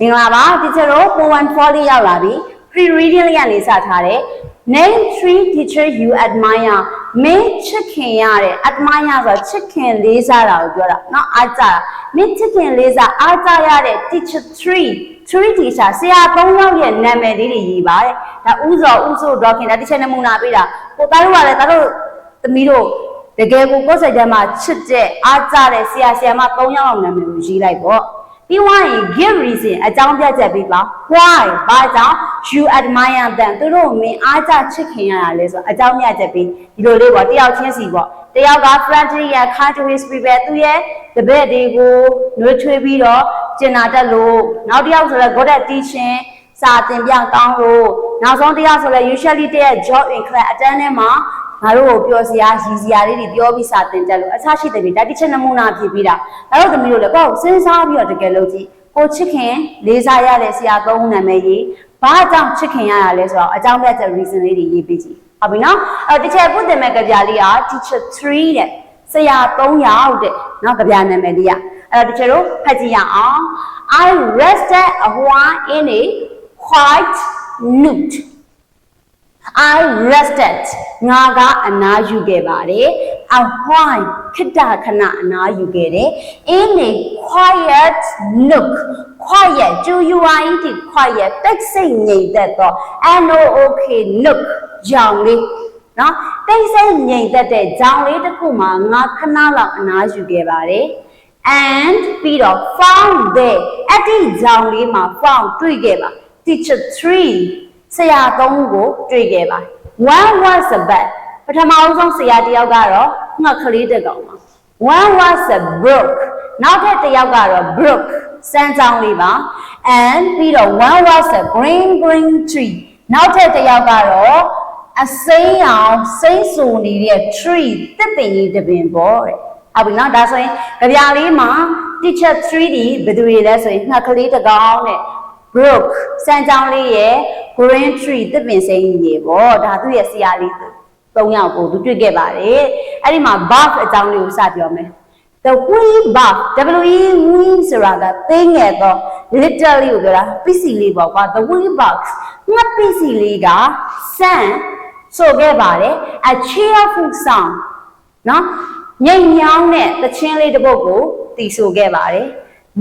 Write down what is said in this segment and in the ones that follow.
မင်္ဂလာပါ teacher တို့ 414လေးရောက်လာပြီ pre reading လေးကနေစထားတယ် name three teacher you admire မင်းချစ်ခင်ရတဲ့ admire ဆိုတာချစ်ခင်လေးစားတာကိုပြောတာเนาะအားကြတာမင်းချစ်ခင်လေးစားအားကြရတဲ့ teacher three three teacher ဆရာ၃ယောက်ရဲ့နာမည်လေးတွေရေးပါတယ်ဒါဥစောဥဆိုဒေါခင်ဒါ teacher နမူနာပေးတာကိုသားတို့ကလည်းသားတို့သမီးတို့တကယ်ကိုကိုယ်စိတ်ထဲမှာချစ်တဲ့အားကြတဲ့ဆရာဆရာမ၃ယောက်အောင်နာမည်ကိုရေးလိုက်ပေါ့ ပြီးွားရင် give reason အကြောင်းပြချက်ပေးပါ why ဘာကြောင့် you admire them သူတို့မင်းအားကြချစ်ခင်ရတာလဲဆိုအကြောင်းပြချက်ပေးဒီလိုလေးပေါ့တယောက်ချင်းစီပေါ့တယောက်က friendly ရ kind to his people သူရဲ့တပည့်တွေကိုနှွေးထွေးပြီးတော့ကျင်နာတတ်လို့နောက်တစ်ယောက်ဆိုတော့ good at teaching စာသင်ပြကောင်းလို့နောက်ဆုံးတစ်ယောက်ဆိုလဲ usually တဲ့ job in class အတန်းထဲမှာ ငါတို့ကိုပြောစရာရည်စရာလေးတွေပြောပြီးစာသင်တက်လို့အခြားရှိတဲ့ပြီဒါတိချက်နမူနာဖြစ်ပြီးတာဒါတော့သမီးတို့လည်းကိုယ့်ကိုစဉ်းစားပြီးတော့တကယ်လို့ကြည့်ကိုချစ်ခင်လေးစားရတဲ့ဆရာသုံးဦးနာမည်ကြီးဘာကြောင့်ချစ်ခင်ရတာလဲဆိုတော့အကြောင်းပြချက် reason လေးတွေရေးပေးကြည့်ဟုတ်ပြီနော်အဲ့တချက်ပုတ်တယ်မဲ့ကြပြလေးက teacher 3တဲ့ဆရာ3ယောက်တဲ့နော်ကြပြနာမည်လေးကအဲ့တော့တချက်တို့ဖတ်ကြည့်ရအောင် I rested a while in a quiet nook I rested ငါကအနားယူခဲ့ပါတယ် a while ခဏခဏအနားယူခဲ့တယ် in a quiet nook quiet ကျူယူအိုင်းဒီ quiet တိတ်ဆိတ်ငြိမ်သက်တော့ n o o k nook ကြောင်လေးနော်တိတ်ဆိတ်ငြိမ်သက်တဲ့ကြောင်လေးတစ်ခုမှာငါခဏလောက်အနားယူခဲ့ပါတယ် and ပြီးတော့ found there အဲ့ဒီကြောင်လေးမှာ found တွေ့ခဲ့ပါ teacher 3 ဆရာသုံးကိုတွေ့ခဲ့ပါ one was a bat ပထမအဆုံးဆရာတစ်ယောက်ကတော့ငှက်ကလေးတစ်ကောင်ပါ one was a brook နောက်ထပ်တစ်ယောက်ကတော့ brook စမ်းကြောင်းလေးပါ and ပြီးတော့ one was a green green tree နောက်ထပ်တစ်ယောက်ကတော့အစိမ်းအောင်စိမ့်ဆူနေတဲ့ tree တစ်ပင်ကြီးတစ်ပင်ပေါ့တဲ့ဟုတ်ပြီနော်ဒါဆိုရင်ကြပြလေးမှာ teacher 3ဒီဘယ်သူတွေလဲဆိုရင်ငှက်ကလေးတစ်ကောင်နဲ့ brook စမ်းကြောင်းလေးရဲ့ green tree တစ်ပင်စိမ်းကြီးပေါ့ဒါသူ့ရဲ့ဆရာလေးသုံးယောက်ကိုသူတွေ့ခဲ့ပါတယ်အဲ့ဒီမှာ buff အကြောင်းလေးကိုစပြောမယ် the wee buff w e wee ဆိုတာကသိငယ်တော့ literally ကိုပြောတာပစ္စည်းလေးပေါ့ကွာ the wee buff ငါပစ္စည်းလေးက sun ဆိုခဲ့ပါတယ် a cheerful sound နော်ငြိမ်ညောင်းတဲ့သချင်းလေးတစ်ပုဒ်ကိုတီးဆိုခဲ့ပါတယ်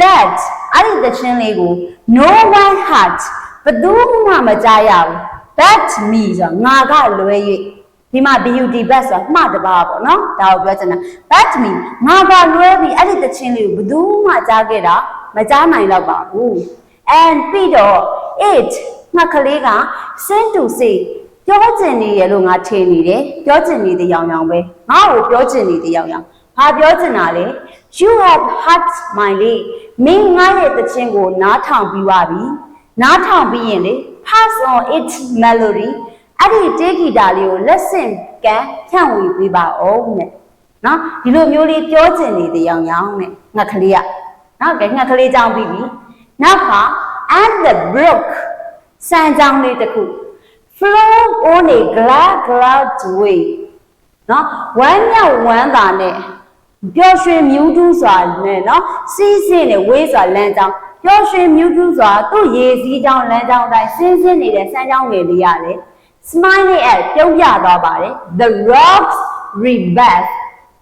that အဲ့ဒီသချင်းလေးကို no one had ဘယ်သူမှမကြားရဘူး that me ဆိုငါကလွဲ၍ဒီမှာ beauty best ဆိုတာမှတ်တပါပေါ့နော်ဒါကိုပြောချင်တာ that me ငါကလွဲပြီးအဲ့ဒီသချင်းလေးကိုဘယ်သူမှကြားခဲ့တာမကြားနိုင်တော့ပါဘူး and ပြီးတော့ it ငါကလေးက send to say ပြောချင်နေရလို့ငါထင်နေတယ်ပြောချင်နေတဲ့ရောင်ရောင်ပဲငါ့ကိုပြောချင်နေတဲ့ရောင်ရောင်ဘာပြောချင်တာလဲ you have hurt my leg မင်းငါရဲ့တခြင်းကိုနားထောင်ပြီးပါပြီနားထောင်ပြီးရင်လေ pass on its melody အဲ့ဒီတေးဂီတာလေးကိုလက်ဆင့်ကန်ဖြန့်ဝေပေးပါအောင်တဲ့နော်ဒီလိုမျိုးလေးပြောချင်နေတဲ့ရောင်ရောင်တဲ့ငါကလေးကနော်ကဲငါကလေးကြောင်းပြီးပြီနောက်က and the brook စံကြောင်းလေးတစ်ခု flow on a glad glad way နော်ဝမ်းမြောက်ဝမ်းသာနဲ့ ပျော်ရွှင်မြူးတူးစွာနဲ့နော်စီးစင်းနဲ့ဝေးစွာလမ်းကြောင်းပျော်ရွှင်မြူးတူးစွာသူ့ရေစည်းကြောင်းလမ်းကြောင်းတိုင်းဆင်းဆင်းနေတဲ့စမ်းကြောင်းငယ်လေးရတယ် smiling at ပြုံးပြသွားပါတယ် the rocks rebirth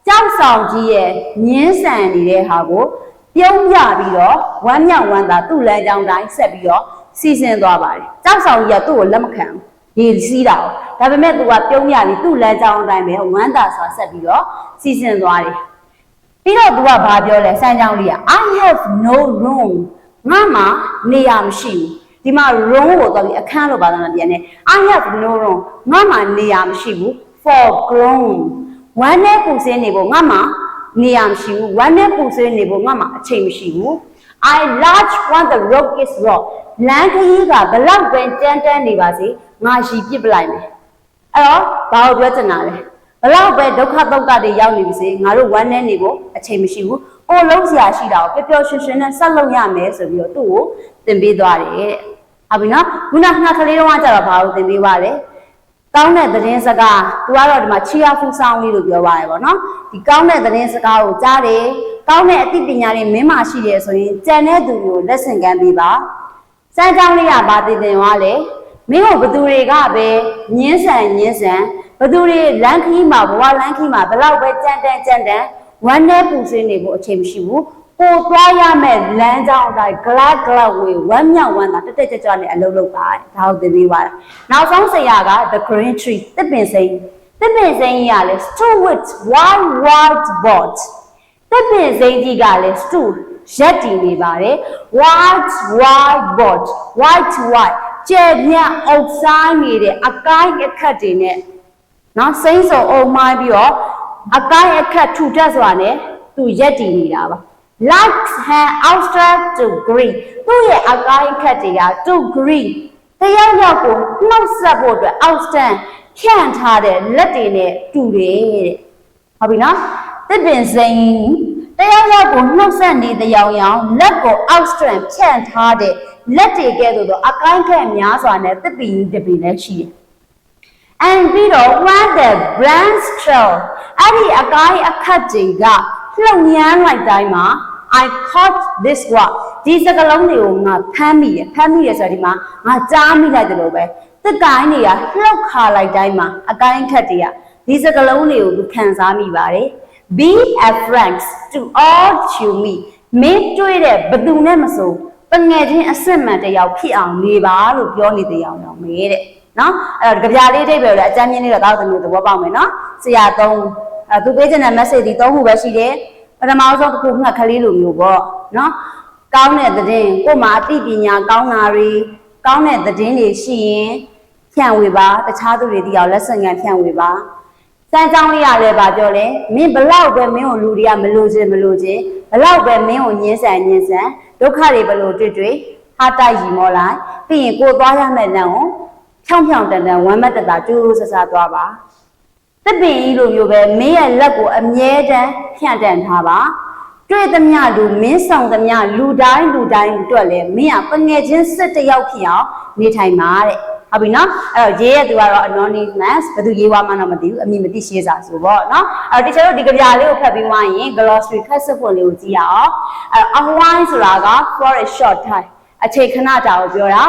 ကြောက်ဆောင်ကြီးရဲ့ညင်းဆန်နေတဲ့ဟာကိုပြုံးပြပြီးတော့ဝမ်းမြောက်ဝမ်းသာသူ့လမ်းကြောင်းတိုင်းဆက်ပြီးတော့စီစဉ်သွားပါတယ်ကြောက်ဆောင်ကြီးကသူ့ကိုလက်မခံဘူးရေစီးတာ။ဒါပေမဲ့သူကပြုံးရပြီးသူ့လမ်းကြောင်းအတိုင်းပဲဝမ်းသာစွာဆက်ပြီးတော့စီစဉ်သွားတယ်။ ပြီးတော့သူကဘာပြောလဲစမ်းကြောင်းလေးက I have no room ငါမှနေရာမရှိဘူး။ဒီမှာ room ကိုတော့ပြီးအခန်းလို့ပါတော့ပြန်နေ I have no room ငါမှနေရာမရှိဘူး for grown ဝမ်းနဲ့ပူစင်းနေဖို့ငါမှနေရာမရှိဘူးဝမ်းနဲ့ပူစင်းနေဖို့ငါမှအချိန်မရှိဘူး I large want the rock is rock လမ်းခရီးကဘလောက်ပဲတန်းတန်းနေပါစေငါရှိပြစ်ပလိုက်မယ်အဲ့တော့ဘာလို့ပြောချင်တာလဲ ဘလောက်ပဲဒုက္ခဒုက္ခတွေရောက်နေပြီစေငါတို့ဝမ်းနဲ့နေဖို့အချိန်မရှိဘူးကိုလုံးစရာရှိတာကိုပျော်ပျော်ရွှင်ရွှင်နဲ့ဆက်လုပ်ရမယ်ဆိုပြီးတော့သူ့ကိုသင်ပေးသွားတယ်တဲ့ဟုတ်ပြီနော်ခုနကကလေးတော့ကကြတော့ဘာလို့သင်ပေးပါလဲကောင်းတဲ့သတင်းစကားသူကတော့ဒီမှာ cheerful sound လေးလို့ပြောပါတယ်ပေါ့နော်ဒီကောင်းတဲ့သတင်းစကားကိုကြားတယ်ကောင်းတဲ့အသိပညာတွေမင်းမရှိတယ်ဆိုရင်ကြံတဲ့သူကိုလက်ဆင့်ကမ်းပေးပါစမ်းကြောင်းလေးကဘာတည်တင်သွားလဲမင်းတို့ဘသူတွေကပဲညင်းဆန်ညင်းဆန် ဘသူတွေလမ်းခီးမှာဘဝလမ်းခီးမှာဘလောက်ပဲကြမ်းတမ်းကြမ်းတမ်းဝမ်းနဲ့ပူစင်းနေဖို့အချိန်မရှိဘူးကိုသွားရမဲ့လမ်းကြောင်းအတိုင်း glad glad ဝေဝမ်းမြောက်ဝမ်းသာတက်တက်ကြွကြွနဲ့အလုပ်လုပ်ပါဒါကိုသင်ပေးပါနောက်ဆုံးဆရာက the green tree တစ်ပင်စိမ်းတစ်ပင်စိမ်းကြီးကလည်း stood with white white board တစ်ပင်စိမ်းကြီးကလည်း stood ရက်တည်နေပါတယ် white white board white white ကျဲပြန့်အုပ်ဆိုင်နေတဲ့အကိုင်းအခက်တွေနဲ့ နော်စိမ့်စုံအုံမိုင်းပြီးတော့အကိုင်းအခက်ထူထပ်စွာနဲ့သူရက်တည်နေတာပါ like hand outstretched to green သူ့ရဲ့အကိုင်းအခက်တွေက to green တယောက်ယောက်ကိုနှုတ်ဆက်ဖို့အတွက် outstand ဖြန့်ထားတဲ့လက်တွေနဲ့တူတယ်တဲ့ဟုတ်ပြီနော်တစ်ပင်စိန်တယောက်ယောက်ကိုနှုတ်ဆက်နေတဲ့ရောင်ရောင်လက်ကို outstand ဖြန့်ထားတဲ့လက်တွေကဲ့သို့သောအကိုင်းခက်များစွာနဲ့တစ်ပင်ကြီးတစ်ပင်လည်းရှိတယ် and ပြီးတော့ when the branch trail အဲ့ဒီအကိုင်းအခက်တွေကလှုပ်ညမ်းလိုက်တိုင်းမှာ I caught this one ဒီစကလုံးတွေကိုငါဖမ်းမိတယ်ဖမ်းမိတယ်ဆိုတော့ဒီမှာငါကြားမိလိုက်တယ်လို့ပဲတက်ကိုင်းတွေကလှုပ်ခါလိုက်တိုင်းမှာအကိုင်းခက်တွေကဒီစကလုံးတွေကိုခံစားမိပါတယ် be a friends to all to me မင်းတွေ့တဲ့ဘသူနဲ့မဆိုပငယ်ချင်းအစ်စ်မှန်တစ်ယောက်ဖြစ်အောင်နေပါလို့ပြောနေတဲ့အကြောင်းတော့မေးတဲ့ နော်အဲ့တော့ကြပြလေးအိဗယ်လည်းအကြမ်းမြင့်လေးတော့တောက်တယ်လို့သဘောပေါက်မယ်နော်ဆရာသုံးအဲသူပေးချင်တဲ့ message ဒီသုံးခုပဲရှိတယ်ပထမဆုံးတစ်ခုငှက်ကလေးလိုမျိုးပေါ့နော်ကောင်းတဲ့သတင်းကို့မှာအသိပညာကောင်းတာတွေကောင်းတဲ့သတင်းတွေရှိရင်ဖြန့်ဝေပါတခြားသူတွေဒီအောင်လက်ဆင့်ခံဖြန့်ဝေပါစမ်းကြောင်းလေးရလဲပါပြောလဲမင်းဘလောက်ပဲမင်းကိုလူတွေကမလို့ခြင်းမလို့ခြင်းဘလောက်ပဲမင်းကိုညှင်းဆန်ညှင်းဆန်ဒုက္ခတွေဘလို့တွေ့တွေ့ဟာတိုက်ရီမောလိုက်ပြီးရင်ကိုသွားရမယ့်လမ်းကို ဖြောင်းဖြောင်းတန်တန်ဝမ်းမတ်တတာကျိုးဆဆသွားပါတစ်ပင်ကြီးလိုမျိုးပဲမင်းရဲ့လက်ကိုအမြဲတမ်းဖြန့်တန်ထားပါတွေ့သမျှလူမင်းဆောင်သမျှလူတိုင်းလူတိုင်းအတွက်လည်းမင်းကပငယ်ချင်းစစ်တယောက်ဖြစ်အောင်နေထိုင်ပါတဲ့ဟုတ်ပြီနော်အဲ့တော့ရေးရသူကတော့ anonymous ဘယ်သူရေးဝါမှတော့မသိဘူးအမည်မသိရှင်းစာဆိုပေါ့နော်အဲ့တော့ဒီချက်တို့ဒီကြပြလေးကိုဖတ်ပြီးမှရင် glossary ခက်စဖွင့်လေးကိုကြည့်ရအောင်အဲ့တော့ unwind ဆိုတာက for a short time အချိန်ခဏတာကိုပြောတာ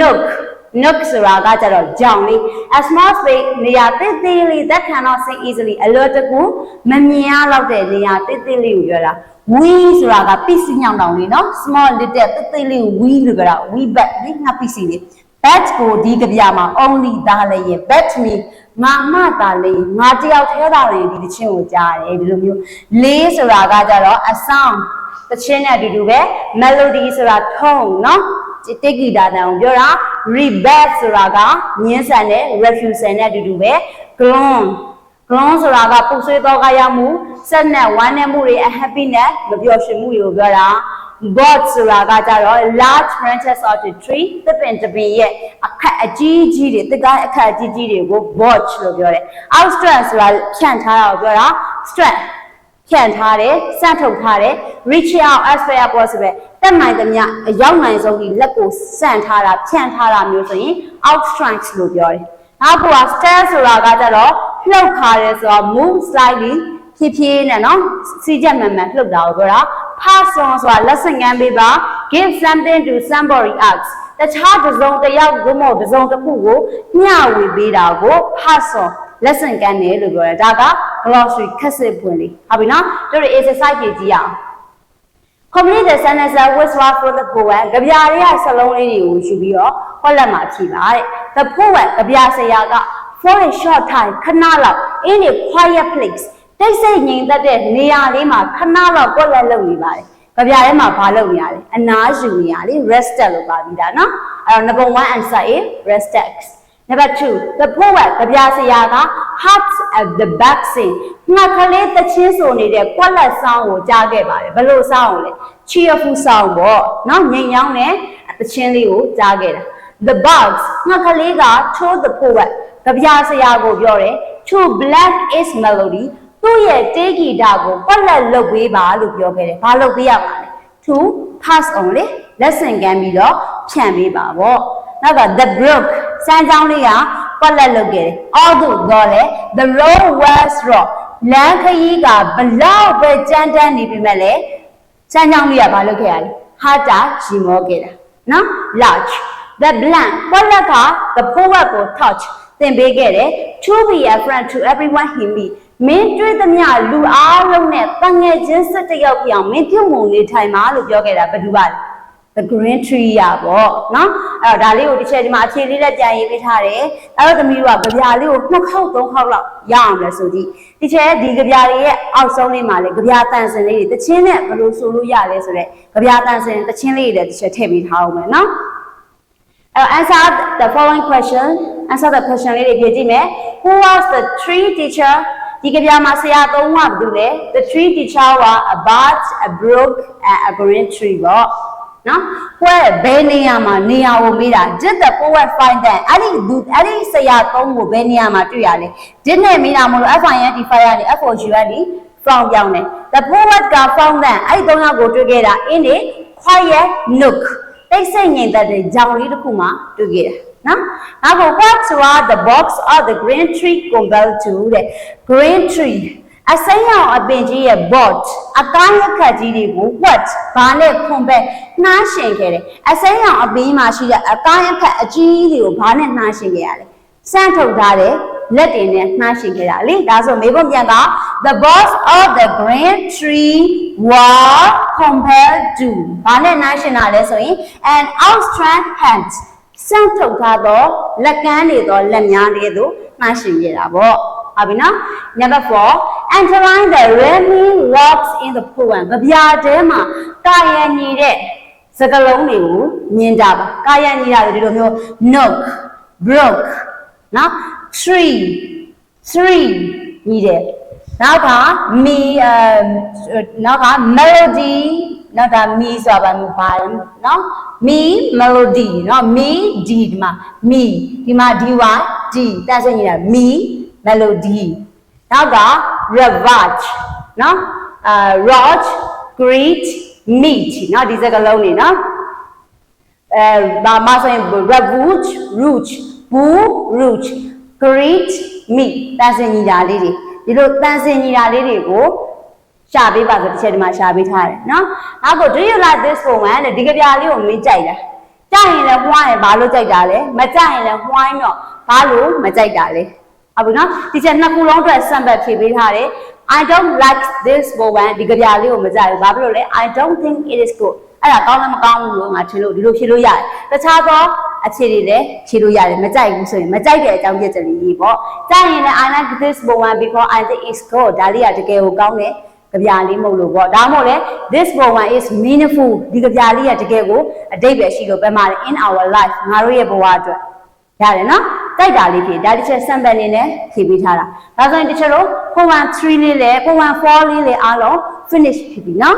nook nook ဆိုတာကကြတော့ကြောင်လေး a small space နေရာတိတ်သေးလေး that cannot see easily အလွယ်တကူမမြင်ရလောက်တဲ့နေရာတိတ်သေးလေးကိုပြောတာ we ဆိုတာကပစ္စည်းညောင်တောင်လေးနော် small little တိတ်သေးလေးကို we လို့ပြောတာ we bat လေးငါပစ္စည်းလေး bat ကိုဒီကြပြမှာ only သားလည်းရင် bat me ငါမှသာလေငါတယောက်သေးတာလေဒီတချင်းကိုကြားတယ်ဒီလိုမျိုးလေးဆိုတာကကြတော့ a sound တချင်းနဲ့အတူတူပဲ melody ဆိုတာ tone နော် တိတ်ဂီတာတန်ကိုပြောတာ rebel ဆိုတာကညင်းဆန်တဲ့ refusal နဲ့အတူတူပဲ glon glon ဆိုတာကပူဆွေးတော့ကရမှုစက်နဲ့ဝမ်းနဲ့မှုတွေ happiness မပျော်ရွှင်မှုတွေကိုပြောတာ bot ဆိုတာကကြတော့ large branches of the tree သစ်ပင်တစ်ပင်ရဲ့အခက်အကြီးကြီးတွေတစ်ကိုင်းအခက်အကြီးကြီးတွေကို bot လို့ပြောတယ် outstrand ဆိုတာဖြန့်ထားတာကိုပြောတာ strand ဖြန့်ထားတယ်စထုတ်ထားတယ် reach out as far as possible တက်နိုင်သမျှအရောက်နိုင်ဆုံးဒီလက်ကိုစန့်ထားတာဖြန့်ထားတာမျိုးဆိုရင် outstrand လို့ပြောတယ်နောက်က stand ဆိုတာကကြတော့လှုပ်ခါတယ်ဆိုတော့ move slightly ဖြည်းဖြည်းနဲ့နော်စီချက်မှန်မှန်လှုပ်တာကိုပြောတာ pass on ဆိုတာလက်ဆင့်ကမ်းပေးပါ give something to somebody else တခြားတစ်စုံတစ်ယောက်ကိုမဟုတ်တစ်စုံတစ်ခုကိုမျှဝေပေးတာကို pass on လက်ဆင့်ကမ်းတယ်လို့ပြောတယ်ဒါက glossary ခက်စစ်ပွင့်လေးဟုတ်ပြီနော်တို့တွေ exercise ကြည့်ကြည့်အောင် complete the sentence with what for the poem ကြပြလေးကစလုံးလေးတွေကိုယူပြီးတော့ဟောလက်မှာဖြည့်ပါတဲ့ the poem ကြပြဆရာက for a short time ခဏလောက် in a quiet place တိတ်ဆိတ်ငြိမ်သက်တဲ့နေရာလေးမှာခဏလောက်ကွက်လက်လုပ်နေပါတယ်ကြပြထဲမှာဘာလုပ်နေရလဲအနားယူနေရလေ rested လို့ပါပြီးတာနော်အဲ့တော့ number 1 answer is rested Number 2 the poet ကြပြဆရာက heart at the back sing ငါကလေးတချင်းဆိုနေတဲ့ကွက်လက်ဆောင်းကိုကြားခဲ့ပါတယ်ဘယ်လိုဆောင်းကိုလဲ cheerful sound ပေါ့နော်ငြိမ်ချောင်းတဲ့တချင်းလေးကိုကြားခဲ့တာ the bugs ငါကလေးက told the poet ကြပြဆရာကိုပြောတယ် to black is melody သူ့ရဲ့တေးဂီတကိုကွက်လက်လုပ်ပေးပါလို့ပြောခဲ့တယ်ဘာလုပ်ပေးရမှာလဲ to pass on လေလက်ဆင့်ကမ်းပြီးတော့ဖြန့်ပေးပါပေါ့နောက်က the brook စမ်းကြောင်းလေးက ကွက်လက်လုပ်ခဲ့တယ် although တော့လေ the road was rough လမ်းခရီးကဘလောက်ပဲကြမ်းတမ်းနေပြီမဲ့လေစမ်းကြောင်းလေးကဘာလုပ်ခဲ့ရလဲဟာတာရီမောခဲ့တာနော် large the blank ဘလက the poet ကို touch သင်ပေးခဲ့တယ် to be a friend to everyone he meet မင်းတွေ့သမျှလူအားလုံးနဲ့တငယ်ချင်းစစ်တစ်ယောက်ပြောင်းမင်းပြုတ်မှုန်နေထိုင်ပါလို့ပြောခဲ့တာဘယ်သူပါလဲ the green tree ရပေါ့နော်အဲ့တော့ဒါလေးကိုတစ်ချက်ဒီမှာအခြေလေးနဲ့ပြန်ရေးပေးထားတယ်အဲ့တော့သမီးတို့ကကြပြာလေးကိုနှစ်ခေါက်သုံးခေါက်လောက်ရအောင်လဲဆိုကြည့်ဒီချက်ဒီကြပြာတွေရဲ့အောက်ဆုံးလေးမှာလေကြပြာတန်စင်လေးတွေတချင်းနဲ့ဘယ်လိုဆိုလို့ရလဲဆိုတော့ကြပြာတန်စင်တချင်းလေးတွေလည်းတစ်ချက်ထည့်ပေးထားအောင်မယ်နော် Uh, answer the following question. Answer the question လေးတွေဖြေကြည့်မယ်. Who was the tree teacher? ဒီကဗျာမှာဆရာသုံးကဘာလုပ်လဲ The tree teacher was a bird, a brook and a green tree ပေါ့ နော်။ where ဘယ်နေရာမှာနေရာကိုမေးတာ Did the poet find that အဲ့ဒီလူအဲ့ဒီဆရာသုံးကိုဘယ်နေရာမှာတွေ့ရလဲ Did နဲ့မေးတာမလို့ FIN identify ကနေ FOG ကနေ from ပြောင်းတယ် The poet က found that အဲ့ဒီသုံးယောက်ကိုတွေ့ခဲ့တာ in a quiet nook တိတ်ဆိတ်ငြိမ်သက်တဲ့ကြောင်လေးတစ်ခုမှတွေ့ခဲ့တယ်နော်နောက်က what was the box of the green tree compared to တဲ့ green tree အစိမ်းရောင်အပင်ကြီးရဲ့ bot အကားရက်ခတ်ကြီးတွေကို what ဘာနဲ့ compare နှားရှင်ခဲ့တယ်အစိမ်းရောင်အပင်မှာရှိတဲ့အကားရက်ခတ်အကြီးကြီးတွေကိုဘာနဲ့နှားရှင်ခဲ့ရလဲစမ်းထုတ်ထားတဲ့လက်တွေနဲ့နှားရှင်ခဲ့တာလေဒါဆိုမေးဖို့ပြန်က the boss of the green tree were compared to ဘာနဲ့နှားရှင်တာလဲဆိုရင် an outstretched hand စမ်းထုတ်ထားသောလက်ကမ်းတွေသောလက်များတွေသို့နှားရှင်ခဲ့တာပေါ့ဟုတ်ပြီနော် number 4 entering the rainy walks in the poem ကြပြတဲမှာကာယံညီတဲ့စကလုံးတွေကိုမြင်ကြပါကာယံညီတာတွေဒီလိုမျိုး nook brook နော် tree three ညီတယ်နောက်ကမီအဲနောက်က melody နောက်ကမီဆိုတာဘာလဲနော်မီ melody နော်မီ d ဒီမှာမီဒီမှာ dy d တန်းစညီတာမီ melody နောက်က ravage နော်အာ roach greet meet နော်ဒီစကားလုံးနေနော်အဲဘာမှဆိုရင် ravage roach boo roach greet meet တန်းစညီတာလေးတွေဒီလိုတန်းစညီတာလေးတွေကိုရှာပေးပါဆိုတစ်ချက်ဒီမှာရှာပေးထားတယ်နော်နောက်ကို do you like this woman တဲ့ဒီကပြာလေးကိုမင်းကြိုက်တာကြိုက်ရင်လည်းဝှိုင်းရင်ဘာလို့ကြိုက်တာလဲမကြိုက်ရင်လည်းဝှိုင်းတော့ဘာလို့မကြိုက်တာလဲ ဟုတ်ပြီနော်ဒီချက်နှစ်ခုလုံးအတွက် sample ဖြေပေးထားတယ် I don't like this woman ဒီကပြာလေးကိုမကြိုက်ဘူးဘာဖြစ်လို့လဲ I don't think it is good အဲ့ဒါကောင်းလည်းမကောင်းဘူးလို့ငါထင်လို့ဒီလိုဖြေလို့ရတယ်တခြားသောအခြေတွေလည်းဖြေလို့ရတယ်မကြိုက်ဘူးဆိုရင်မကြိုက်တဲ့အကြောင်းပြချက်တွေရေးပေါ့ကြိုက်ရင်လည်း I like this woman because I think it's good ဒါလေးကတကယ်ကိုကောင်းတယ်ကြပြာလေးမဟုတ်လို့ပေါ့ဒါမှမဟုတ်လေ this woman is meaningful ဒီကြပြာလေးကတကယ်ကိုအတိတ်ပဲရှိလို့ပဲမှာ in our life ငါတို့ရဲ့ဘဝအတွက်ရတယ်နော် တိုက်တာလေးဖြေဒါတစ်ချက် sample အနေနဲ့ဖြေပေးထားတာဒါဆိုရင်တစ်ချက်တော့ form 1 3လေးလည်း form 1 4လေးလည်းအားလုံး finish ဖြစ်ပြီနော်